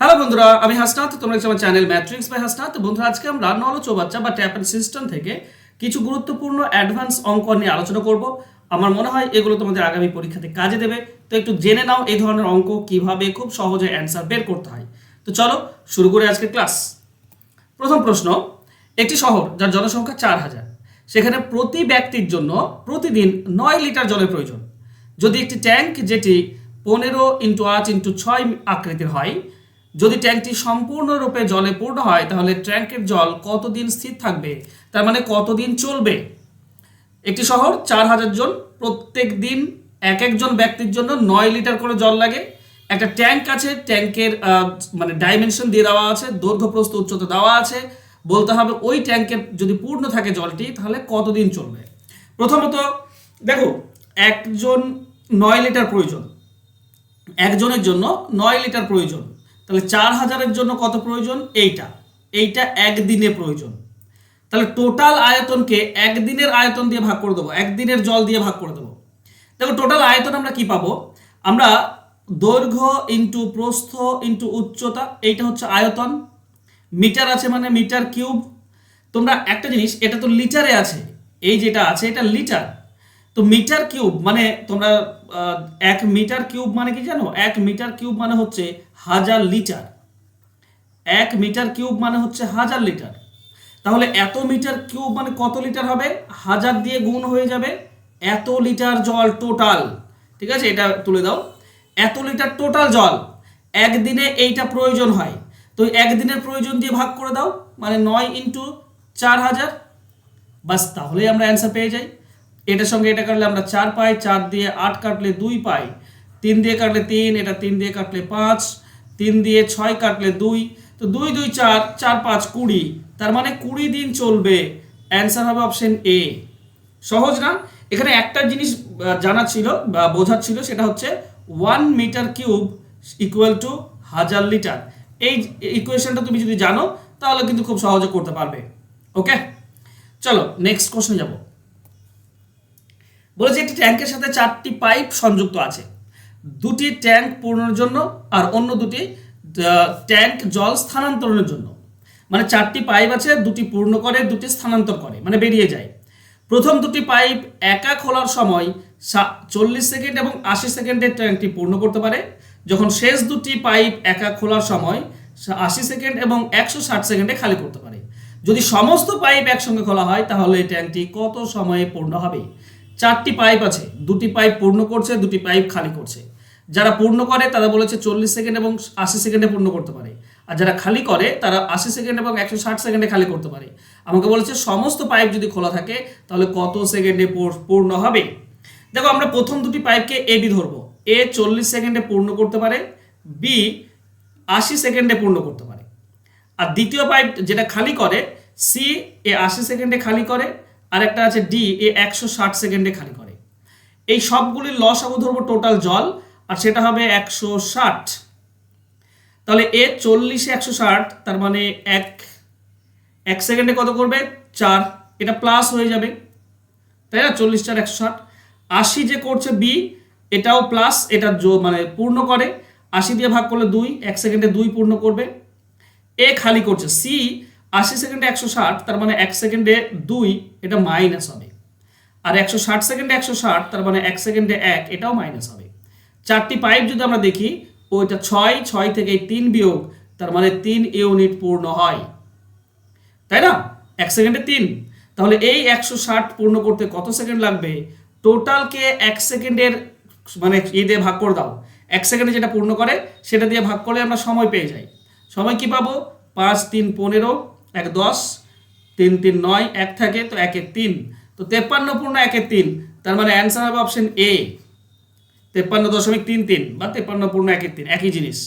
Hello বন্ধুরা, আমি হাসনাথ তোমরা আমার চ্যানেল ম্যাট্রিক্স বাই হাসনাথ বন্ধুরা, আজকে আমরা নল চৌবাচ্চা বা ট্যাপ অ্যান্ড সিস্টেম থেকে কিছু গুরুত্বপূর্ণ অ্যাডভান্স অঙ্ক নিয়ে আলোচনা করব। আমার মনে হয় এগুলো তোমাদের আগামী পরীক্ষাতে কাজে দেবে। তো একটু জেনে নাও এই ধরনের অঙ্ক কীভাবে খুব সহজে অ্যান্সার বের করতে হয়। তো চলো শুরু করে আজকে ক্লাস। প্রথম প্রশ্ন, একটি শহর যার জনসংখ্যা চার হাজার, সেখানে প্রতি ব্যক্তির জন্য প্রতিদিন নয় লিটার জলের প্রয়োজন। যদি একটি ট্যাঙ্ক যেটি পনেরো ইন্টু আট ইন্টু ছয় আকৃতির হয় যদি ট্যাঙ্কটি সম্পূর্ণরূপে জলে পূর্ণ হয়, তাহলে ট্যাঙ্কের জল কতদিন স্থির থাকবে? তার মানে কতদিন চলবে? একটি শহর, চার হাজার জন, প্রত্যেক দিন এক একজন ব্যক্তির জন্য নয় লিটার করে জল লাগে। একটা ট্যাঙ্ক আছে, ট্যাঙ্কের মানে ডাইমেনশন দিয়ে দেওয়া আছে দৈর্ঘ্য প্রস্থ উচ্চতা দেওয়া আছে। বলতে হবে ওই ট্যাঙ্কে যদি পূর্ণ থাকে জলটি, তাহলে কতদিন চলবে? প্রথমত, দেখো, একজন নয় লিটার প্রয়োজন। একজনের জন্য নয় লিটার প্রয়োজন। তাহলে চার হাজারের জন্য কত প্রয়োজন? এইটা। এইটা একদিনে প্রয়োজন। তাহলে টোটাল আয়তনকে একদিনের আয়তন দিয়ে ভাগ করে দেবো। একদিনের জল দিয়ে ভাগ করে দেবো। দেখো টোটাল আয়তন আমরা কি পাবো? আমরা দৈর্ঘ্য ইন্টু প্রস্থ ইন্টু উচ্চতা, এইটা হচ্ছে আয়তন। মিটার আছে মানে মিটার কিউব। তোমরা একটা জিনিস, এটা তো লিটারে আছে। এই যেটা আছে, এটা লিটার। তো মিটার কিউব মানে তোমরা এক মিটার কিউব মানে কি জানো? এক মিটার কিউব মানে হচ্ছে হাজার লিটার। এক মিটার কিউব মানে হচ্ছে হাজার লিটার। তাহলে এত মিটার কিউব মানে কত লিটার হবে? হাজার দিয়ে গুণ হয়ে যাবে এত লিটার জল টোটাল। ঠিক আছে? এটা তুলে দাও। এত লিটার টোটাল জল। একদিনে এইটা প্রয়োজন হয়। তো একদিনের প্রয়োজন দিয়ে ভাগ করে দাও। মানে নয় ইন্টু চার হাজার। বাস, তাহলেই আমরা অ্যান্সার পেয়ে যাই। এটার সঙ্গে এটা কাটলে আমরা চার পাই, চার দিয়ে আট কাটলে দুই পাই, তিন দিয়ে কাটলে তিন, এটা তিন দিয়ে কাটলে পাঁচ তিন দিয়ে ছয় কাটলে দুই, তো দুই দুই, চার চার, পাঁচ, কুড়ি। তার মানে কুড়ি দিন চলবে। অ্যান্সার হবে অপশন এ সহজ না? এখানে একটা জিনিস জানা ছিল, বা বোঝার ছিল, সেটা হচ্ছে one metre cube equal to হাজার লিটার এই ইকুয়েশনটা তুমি যদি জানো, তাহলে কিন্তু খুব সহজে করতে পারবে। ওকে চলো নেক্সট কোশ্চেন যাব। বলেছে একটি ট্যাঙ্কের সাথে চারটি পাইপ সংযুক্ত আছে। দুটি ট্যাঙ্ক পূর্ণের জন্য আর অন্য দুটি ট্যাঙ্ক জল স্থানান্তরণের জন্য। মানে চারটি পাইপ আছে, দুটি পূর্ণ করে, দুটি স্থানান্তর করে মানে বেরিয়ে যায়। প্রথম দুটি পাইপ একা খোলার সময় চল্লিশ সেকেন্ড এবং আশি সেকেন্ডে ট্যাঙ্কটি পূর্ণ করতে পারে। যখন শেষ দুটি পাইপ একা খোলার সময় আশি সেকেন্ড এবং একশো ষাট সেকেন্ডে খালি করতে পারে। যদি সমস্ত পাইপ একসঙ্গে খোলা হয়, তাহলে ট্যাঙ্কটি কত সময়ে পূর্ণ হবে? চারটি পাইপ আছে, দুটি পাইপ পূর্ণ করছে, দুটি পাইপ খালি করছে। যারা পূর্ণ করে, তারা বলেছে চল্লিশ সেকেন্ড এবং আশি সেকেন্ডে পূর্ণ করতে পারে। আর যারা খালি করে, তারা আশি সেকেন্ড এবং একশো ষাট সেকেন্ডে খালি করতে পারে। আমাকে বলেছে সমস্ত পাইপ যদি খোলা থাকে, তাহলে কত সেকেন্ডে পূর- পূর্ণ হবে? দেখো, আমরা প্রথম দুটি পাইপকে এ, বি ধরবো। এ চল্লিশ সেকেন্ডে পূর্ণ করতে পারে, বি আশি সেকেন্ডে পূর্ণ করতে পারে। আর দ্বিতীয় পাইপ যেটা খালি করে, সি এ আশি সেকেন্ডে খালি করে আর একটা আছে ডি এ একশো ষাট সেকেন্ডে খালি করে। এই সবগুলির লস আবু ধরবো টোটাল জল, আর সেটা হবে একশো ষাট। তাহলে এ চল্লিশে একশো ষাট, তার মানে এক এক সেকেন্ডে কত করবে? চার। এটা প্লাস হয়ে যাবে। তাই না? চল্লিশ, চার, একশো ষাট। আশি যে করছে বি এটাও প্লাস এটা মানে পূর্ণ করে। আশি দিয়ে ভাগ করলে দুই, এক সেকেন্ডে দুই পূর্ণ করবে। এ খালি করছে সি আশি সেকেন্ডে একশো ষাট, তার মানে এক সেকেন্ডে দুই, এটা মাইনাস হবে। আর একশো ষাট সেকেন্ডে একশো ষাট, তার মানে এক সেকেন্ডে এক, এটাও মাইনাস হবে। চারটি পাইপ যদি আমরা দেখি, ওইটা ছয় ছয় থেকে তিন বিয়োগ, তার মানে তিন ইউনিট পূর্ণ হয়। তাই না? এক সেকেন্ডে তিন। তাহলে এই একশো ষাট পূর্ণ করতে কত সেকেন্ড লাগবে? টোটালকে এক সেকেন্ডের মানে ই দিয়ে ভাগ করে দাও। এক সেকেন্ডে যেটা পূর্ণ করে, সেটা দিয়ে ভাগ করলে আমরা সময় পেয়ে যাই। সময় কি পাবো? পাঁচ, তিন, পনেরো এক দশ, তিন তিন, নয়, এক থাকে, তো একের তিন। তো তেপ্পান্ন পূর্ণ একের তিন, তার মানে অ্যান্সার হবে অপশন এ তেপ্পান্ন দশমিক তিন তিন বা তেপ্পান্ন পূর্ণ একের তিন, একই জিনিস।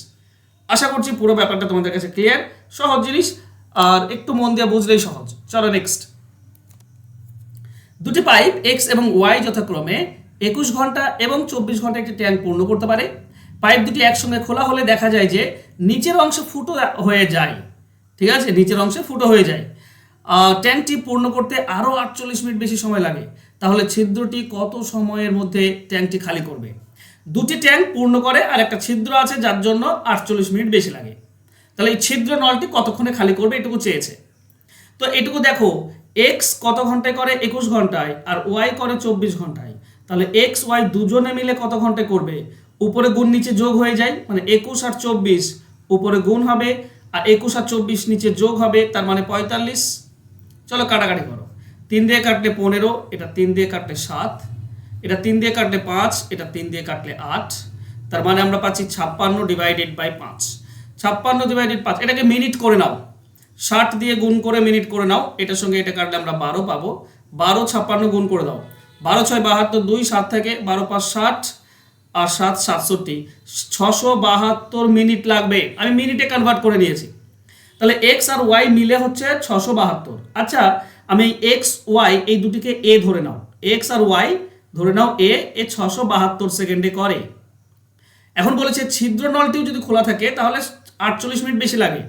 আশা করছি পুরো ব্যাপারটা তোমাদের কাছে ক্লিয়ার সহজ জিনিস, আর একটু মন দিয়ে বুঝলেই সহজ। চলো নেক্সট দুটি পাইপ এক্স এবং ওয়াই যথাক্রমে একুশ ঘণ্টা এবং চব্বিশ ঘণ্টা একটি ট্যাঙ্ক পূর্ণ করতে পারে। পাইপ দুটি একসঙ্গে খোলা হলে দেখা যায় যে নিচের অংশ ফুটো হয়ে যায়। ঠিক আছে? নিচের অংশে ফুটো হয়ে যায়। ট্যাঙ্কটি পূর্ণ করতে আরও আটচল্লিশ মিনিট বেশি সময় লাগে। তাহলে ছিদ্রটি কত সময়ের মধ্যে ট্যাঙ্কটি খালি করবে? দুটি ট্যাঙ্ক পূর্ণ করে আর একটা ছিদ্র আছে, যার জন্য আটচল্লিশ মিনিট বেশি লাগে। তাহলে এই ছিদ্র নলটি কতক্ষণে খালি করবে এটুকু চেয়েছে। তো এটুকু দেখো এক্স কত ঘন্টায় করে? একুশ ঘন্টায়। আর ওয়াই করে চব্বিশ ঘন্টায়। তাহলে এক্স ওয়াই দুজনে মিলে কত ঘন্টায় করবে? উপরে গুণ নিচে যোগ হয়ে যায় মানে একুশ আর চব্বিশ উপরে গুণ হবে আর একুশ আর চব্বিশ নিচে যোগ হবে, তার মানে পঁয়তাল্লিশ। চলো কাটাকাটি করো। তিন দিয়ে কাটলে পনেরো, এটা তিন দিয়ে কাটলে সাত, এটা তিন দিয়ে কাটলে পাঁচ, এটা তিন দিয়ে কাটলে আট, তার মানে আমরা পাচ্ছি ছাপ্পান্ন ডিভাইডেড বাই পাঁচ। ছাপ্পান্ন ডিভাইডেড পাঁচ, এটাকে মিনিট করে নাও। ষাট দিয়ে গুণ করে মিনিট করে নাও, এটার সঙ্গে এটা কাটলে আমরা বারো পাবো। বারো ছাপ্পান্ন গুণ করে দাও। বারো, ছয়, বাহাত্তর, দুই, সাত থেকে বারো, পাঁচ, ষাট আর সাত সাতষট্টি। ছশো বাহাত্তর মিনিট লাগবে। আমি মিনিটে কনভার্ট করে নিয়েছি। তাহলে এক্স আর ওয়াই মিলে হচ্ছে ছশো বাহাত্তর। আচ্ছা আমি এক্স ওয়াই এই দুটিকে এ ধরে নাও। এক্স আর ওয়াই ধরে নাও এ এ ছশো বাহাত্তর সেকেন্ডে করে। এখন বলেছে ছিদ্র নলটিও যদি খোলা থাকে, তাহলে আটচল্লিশ মিনিট বেশি লাগে।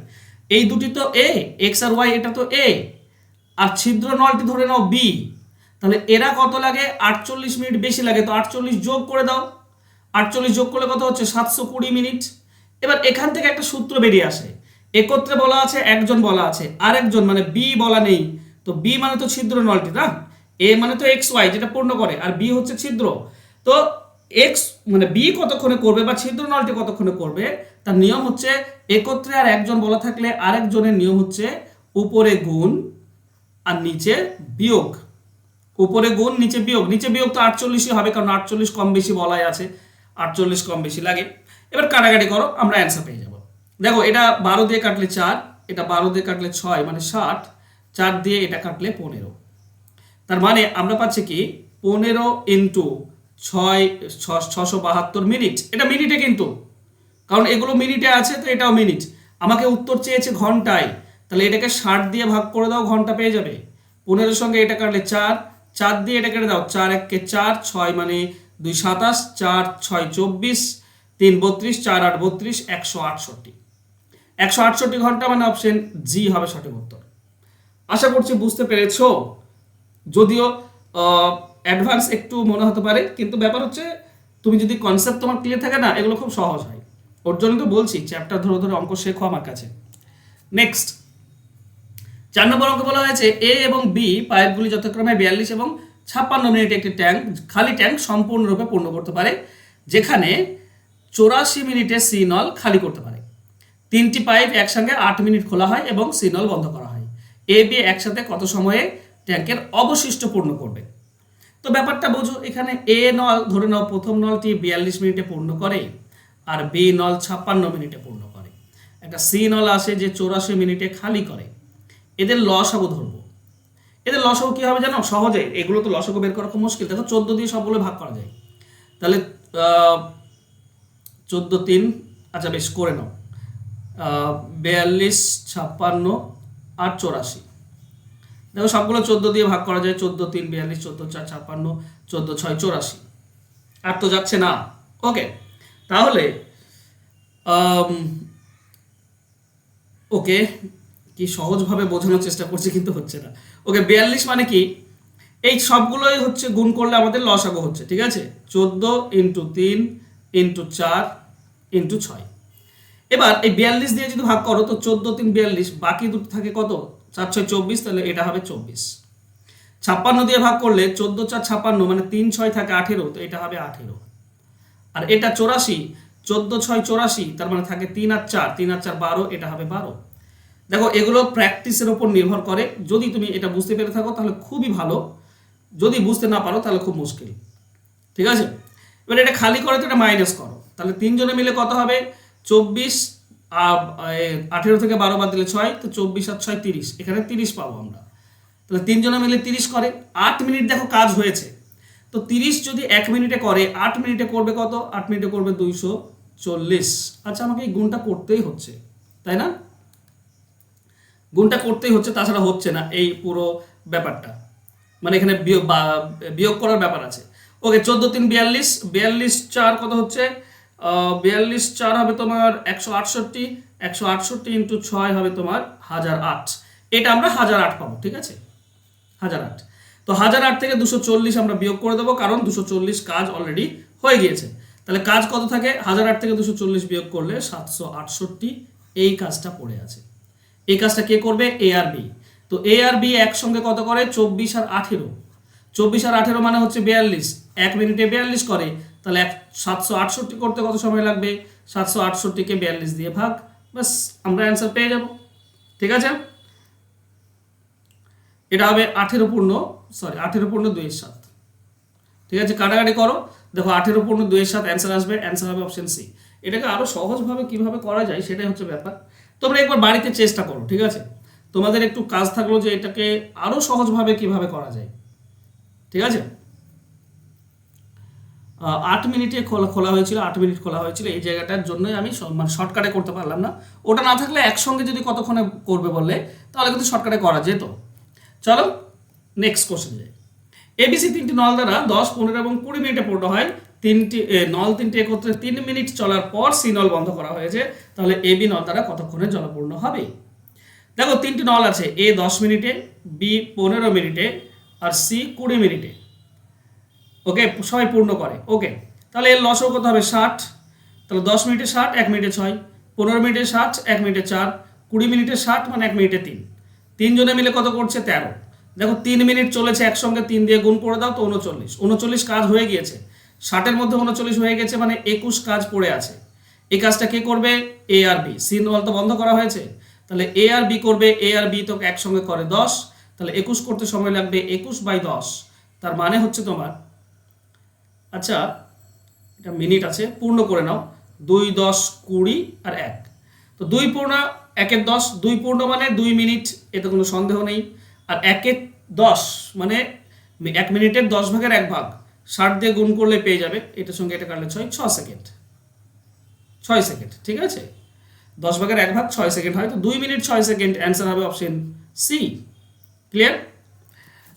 এই দুটি তো এ এক্স আর ওয়াই এটা তো এ আর ছিদ্র নলটি ধরে নাও বি তাহলে এরা কত লাগে? আটচল্লিশ মিনিট বেশি লাগে। তো আটচল্লিশ যোগ করে দাও। আটচল্লিশ যোগ করলে কত হচ্ছে? সাতশো কুড়ি মিনিট। এবার এখান থেকে একটা সূত্র বেরিয়ে আসে। একত্রে বলা আছে, একজন বলা আছে। আরেকজন মানে বি বলা নেই। তো বি মানে তো ছিদ্র নলটি, না? এ মানে তো এক্স ওয়াই, যেটা পূর্ণ করে। আর বি হচ্ছে ছিদ্র। তো এক্স মানে বি কতক্ষণে করবে বা ছিদ্র নলটি কতক্ষণে করবে? তার নিয়ম হচ্ছে একত্রে আর একজন বলা থাকলে আরেকজনের নিয়ম হচ্ছে উপরে গুণ আর নিচে বিয়োগ। উপরে গুণ, নিচে বিয়োগ। নিচে বিয়োগ তো আটচল্লিশই হবে, কারণ আটচল্লিশ কম বেশি বলাই আছে। আটচল্লিশ কম বেশি লাগে। এবার কাটাকাটি করো, আমরা অ্যান্সার পেয়ে যাব। দেখো, এটা বারো দিয়ে কাটলে চার, এটা বারো দিয়ে কাটলে ছয় মানে ষাট, চার দিয়ে এটা কাটলে পনেরো। তার মানে আমরা পাচ্ছি কি, পনেরো ইন্টু ছয় ছশো বাহাত্তর মিনিট এটা মিনিটে কিন্তু। কারণ এগুলো মিনিটে আছে, তো এটাও মিনিট আমাকে উত্তর চেয়েছে ঘন্টায়। তাহলে এটাকে ষাট দিয়ে ভাগ করে দাও, ঘণ্টা পেয়ে যাবে। পনেরোর সঙ্গে এটা কাটলে চার চার দিয়ে এটা কেটে দাও। চার এককে চার, ছয় মানে দুই সাতাশ, চার ছয় চব্বিশ, তিন বত্রিশ, চার আট বত্রিশ, একশো আটষট্টি। একশো আটষট্টি ঘণ্টা মানে অপশন জি হবে সঠিক উত্তর। আশা করছি বুঝতে পেরেছ। যদিও অ্যাডভান্স একটু মনে হতে পারে, কিন্তু ব্যাপার হচ্ছে, তুমি যদি কনসেপ্ট তোমার ক্লিয়ার থাকে না, এগুলো খুব সহজ হয়। ওর জন্য তো বলছি চ্যাপ্টার ধরে ধরে অঙ্ক শেখো আমার কাছে। নেক্সট চার নম্বর অঙ্ক বলা হয়েছে এ এবং বি পাইপগুলি যথাক্রমে বিয়াল্লিশ এবং ছাপ্পান্ন মিনিটে একটি ট্যাঙ্ক, খালি ট্যাঙ্ক সম্পূর্ণরূপে পূর্ণ করতে পারে, যেখানে চৌরাশি মিনিটে সি নল খালি করতে পারে। তিনটি পাইপ একসঙ্গে আট মিনিট খোলা হয় এবং সি নল বন্ধ করা হয়। এ বি একসাথে কত সময়ে ট্যাঙ্কের অবশিষ্ট পূর্ণ করবে? তো ব্যাপারটা বোঝো, এখানে এ নল, ধরে নাও প্রথম নলটি বিয়াল্লিশ মিনিটে পূর্ণ করে আর বি নল ছাপ্পান্ন মিনিটে পূর্ণ করে। একটা সি নল আসে যে চৌরাশি মিনিটে খালি করে। এদের লসাগু ধরবো। এদের লসক কী হবে জানো? সহজে। এগুলো তো লসক বের করা খুব মুশকিল। দেখো, চোদ্দ দিয়ে সবগুলো ভাগ করা যায়। তাহলে চোদ্দ তিন আচ্ছা বেশ, করে নাও। বিয়াল্লিশ, ছাপ্পান্ন, আর চৌরাশি। দেখো, সবগুলো চোদ্দ দিয়ে ভাগ করা যায়। চোদ্দ তিন, বিয়াল্লিশ, চোদ্দ চার, ছাপ্পান্ন, চোদ্দ ছয়, চৌরাশি। আর তো যাচ্ছে না। ওকে। তাহলে ওকে কি সহজভাবে বোঝানোর চেষ্টা করছি কিন্তু হচ্ছে না। ওকে, বিয়াল্লিশ মানে কি? এই সবগুলোই হচ্ছে গুণ করলে আমাদের লসাগু হচ্ছে, ঠিক আছে? চোদ্দ ইন্টু তিন ইন্টু চার ইন্টু ছয়। এবার এই বিয়াল্লিশ দিয়ে যদি ভাগ করো, তো চোদ্দ তিন বিয়াল্লিশ, বাকি দুটো থাকে কত? চার ছয় চব্বিশ, তাহলে এটা হবে চব্বিশ। ছাপ্পান্ন দিয়ে ভাগ করলে চোদ্দ চার ছাপ্পান্ন মানে তিন ছয় থাকে আঠেরো, তো এটা হবে আঠেরো। আর এটা চৌরাশি, চোদ্দ ছয় চৌরাশি, তার মানে থাকে তিন আর চার, তিন আর চার বারো, এটা হবে বারো। দেখো, এগুলো প্র্যাকটিসের ওপর নির্ভর করে। যদি তুমি এটা বুঝতে পেরে থাকো, তাহলে খুবই ভালো। যদি বুঝতে না পারো, তাহলে খুব মুশকিল। ঠিক আছে? এবার এটা খালি করে তো এটা মাইনাস করো। তাহলে তিনজনে মিলে কত হবে? চব্বিশ আঠেরো থেকে বারো বাদ দিলে ছয়, তো চব্বিশ আর ছয় তিরিশ। এখানে তিরিশ পাবো আমরা। তাহলে তিনজনে মিলে তিরিশ করে। আট মিনিট দেখো কাজ হয়েছে। তো তিরিশ যদি এক মিনিটে করে, আট মিনিটে করবে কত? আট মিনিটে করবে দুইশো চল্লিশ। আচ্ছা আমাকে এই গুণটা করতেই হচ্ছে। তাই না? গুণটা করতেই হচ্ছে, তাছাড়া হচ্ছে না এই পুরো ব্যাপারটা। মানে এখানে বিয়োগ বিয়োগ করার ব্যাপার আছে। ওকে, চোদ্দ তিন বিয়াল্লিশ বিয়াল্লিশ চার কত হচ্ছে? বিয়াল্লিশ চার হবে তোমার একশো আটষট্টি একশো আটষট্টি ইন্টু ছয় হবে তোমার হাজার আট। এটা আমরা হাজার আট পাবো, ঠিক আছে? হাজার আট। তো হাজার আট থেকে দুশো চল্লিশ আমরা বিয়োগ করে দেবো, কারণ দুশো চল্লিশ কাজ অলরেডি হয়ে গিয়েছে। তাহলে কাজ কত থাকে? হাজার আট থেকে দুশো চল্লিশ বিয়োগ করলে সাতশো আটষট্টি, এই কাজটা পড়ে আছে। এই কাজটা কে করবে? এ আর বি তো এ আর বি একসঙ্গে কত করে? চব্বিশ আর আঠেরো। চব্বিশ আর আঠেরো মানে হচ্ছে বিয়াল্লিশ। এক মিনিটে বিয়াল্লিশ করে, তাহলে এক সাতশো আটষট্টি করতে কত সময় লাগবে? সাতশো আটষট্টিকে বিয়াল্লিশ দিয়ে ভাগ। ব্যাস, আমরা অ্যান্সার পেয়ে যাব। ঠিক আছে? এটা হবে আঠেরো পূর্ণ সরি আঠেরো পূর্ণ দুইয়ের সাত। ঠিক আছে? কাটাকাটি করো। দেখো, আঠেরো পূর্ণ দুইয়ের সাত অ্যান্সার আসবে। অ্যান্সার হবে অপশন সি এটাকে আরও সহজভাবে কীভাবে করা যায়, সেটাই হচ্ছে ব্যাপার। তোমরা একবার বাড়িতে চেষ্টা করো, ঠিক আছে? তোমাদের একটু কাজ থাকল যে এটাকে আরও সহজভাবে কীভাবে করা যায়, ঠিক আছে? আট মিনিটে খোলা খোলা হয়েছিল, আট মিনিট খোলা হয়েছিল এই জায়গাটার জন্যই আমি মানে শর্টকাটে করতে পারলাম না। ওটা না থাকলে একসঙ্গে যদি কতক্ষণে করবে বললে, তাহলে কিন্তু শর্টকাটে করা যেত। চলো নেক্সট কোশ্চেন যাই। এবিসি তিনটি নল দ্বারা দশ, পনেরো এবং কুড়ি মিনিটে পূর্ণ হয়। তিনটি নল তিনটি একত্রে তিন মিনিট চলার পর সি নল বন্ধ করা হয়েছে। তাহলে এ, বি নল দ্বারা কতক্ষণে জলপূর্ণ হবে? দেখো, তিনটি নল আছে, এ দশ মিনিটে, বি পনেরো মিনিটে, আর সি কুড়ি মিনিটে। ওকে, সবাই পূর্ণ করে। ওকে, তাহলে এর লসও কত হবে? ষাট। তাহলে দশ মিনিটে ষাট, এক মিনিটে ছয়। পনেরো মিনিটে ষাট, এক মিনিটে চার। কুড়ি মিনিটে ষাট মানে এক মিনিটে তিন। তিনজনে মিলে কত করছে? তেরো। দেখো, তিন মিনিট চলেছে একসঙ্গে তিন দিয়ে গুণ করে দাও তো উনচল্লিশ উনচল্লিশ কাজ হয়ে গিয়েছে। ষাটের মধ্যে উনচল্লিশ হয়ে গেছে মানে একুশ কাজ পড়ে আছে। এই কাজটা কে করবে? এ আর বি সি তো বন্ধ করা হয়েছে। তাহলে এ আর বি করবে এ আর বি তো একসঙ্গে করে দশ। তাহলে একুশ করতে সময় লাগবে একুশ বাই দশ। তার মানে হচ্ছে তোমার আচ্ছা এটা মিনিট আছে, পূর্ণ করে নাও। দুই দশ কুড়ি আর এক। তো দুই পূর্ণ, একের দশ, দুই পূর্ণ মানে দুই মিনিট, এতে কোনো সন্দেহ নেই। আর একের দশ মানে এক মিনিটের দশ ভাগের এক ভাগ। ষাট দিয়ে গুণ করলে পেয়ে যাবে, এটার সঙ্গে এটা কাটলে ছয় ছ সেকেন্ড ছয় সেকেন্ড ঠিক আছে? দশ ভাগের এক ভাগ ছয় সেকেন্ড হয়, তো দুই মিনিট ছয় সেকেন্ড অ্যান্সার হবে অপশন সি ক্লিয়ার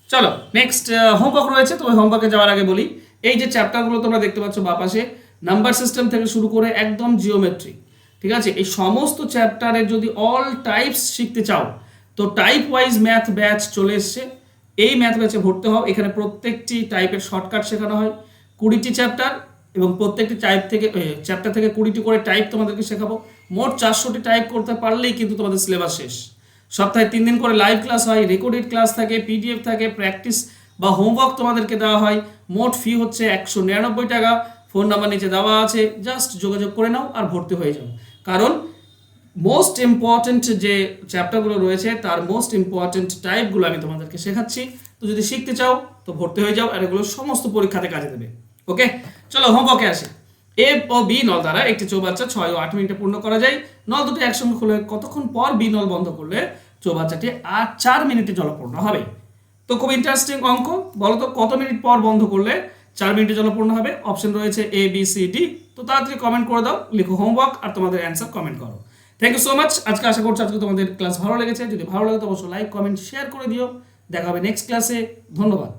চলো নেক্সট হোমওয়ার্ক রয়েছে, তো হোমওয়ার্কে যাওয়ার আগে বলি, এই যে চ্যাপ্টারগুলো তোমরা দেখতে পাচ্ছ বা পাশে নাম্বার সিস্টেম থেকে শুরু করে একদম জিওমেট্রি ঠিক আছে? এই সমস্ত চ্যাপ্টারের যদি অল টাইপস শিখতে চাও, তো টাইপ ওয়াইজ ম্যাথ ব্যাচ চলে এসছে। এই ম্যাথ ব্যাচে ভর্তি হও। এখানে প্রত্যেকটি টাইপের শর্টকাট শেখানো হয়। কুড়িটি চ্যাপ্টার এবং প্রত্যেকটি টাইপ থেকে চ্যাপ্টার থেকে কুড়িটি করে টাইপ তোমাদেরকে শেখাবো। মোট চারশোটি টাইপ করতে পারলেই কিন্তু তোমাদের সিলেবাস শেষ। সপ্তাহে তিন দিন করে লাইভ ক্লাস হয় রেকর্ডেড ক্লাস থাকে পিডিএফ থাকে প্র্যাকটিস বা হোমওয়ার্ক তোমাদেরকে দেওয়া হয়। মোট ফি হচ্ছে একশো নিরানব্বই টাকা। ফোন নাম্বার নিচে দেওয়া আছে। জাস্ট যোগাযোগ করে নাও আর ভর্তি হয়ে যাও। কারণ মোস্ট ইম্পর্ট্যান্ট যে চ্যাপ্টারগুলো রয়েছে, তার মোস্ট ইম্পর্ট্যান্ট টাইপগুলো আমি তোমাদেরকে শেখাচ্ছি। তো যদি শিখতে চাও, তো ভর্তি হয়ে যাও, আর এগুলো সমস্ত পরীক্ষাতে কাজে দেবে। ওকে? চলো হোমওয়ার্কে আসি। এ ও বি নল দ্বারা একটি চৌবাচ্চা ছয় ও আট মিনিটে পূর্ণ করা যায়। নল দুটি একসঙ্গে খুলে কতক্ষণ পর বি নল বন্ধ করলে চৌবাচ্চাটি আট চার মিনিটে জলপূর্ণ হবে? তো খুব ইন্টারেস্টিং অঙ্ক। বলো তো কত মিনিট পর বন্ধ করলে চার মিনিটে জলপূর্ণ হবে? অপশন রয়েছে এ বি সি ডি তো তাড়াতাড়ি কমেন্ট করে দাও, লিখো হোমওয়ার্ক আর তোমাদের অ্যান্সার কমেন্ট করো। থ্যাংক ইউ সো মাচ আজকে আশা করছি আজকে তোমাদের ক্লাস ভালো লেগেছে। যদি ভালো লাগে তো অবশ্যই লাইক কমেন্ট শেয়ার করে দিও। দেখা হবে নেক্সট ক্লাসে ধন্যবাদ।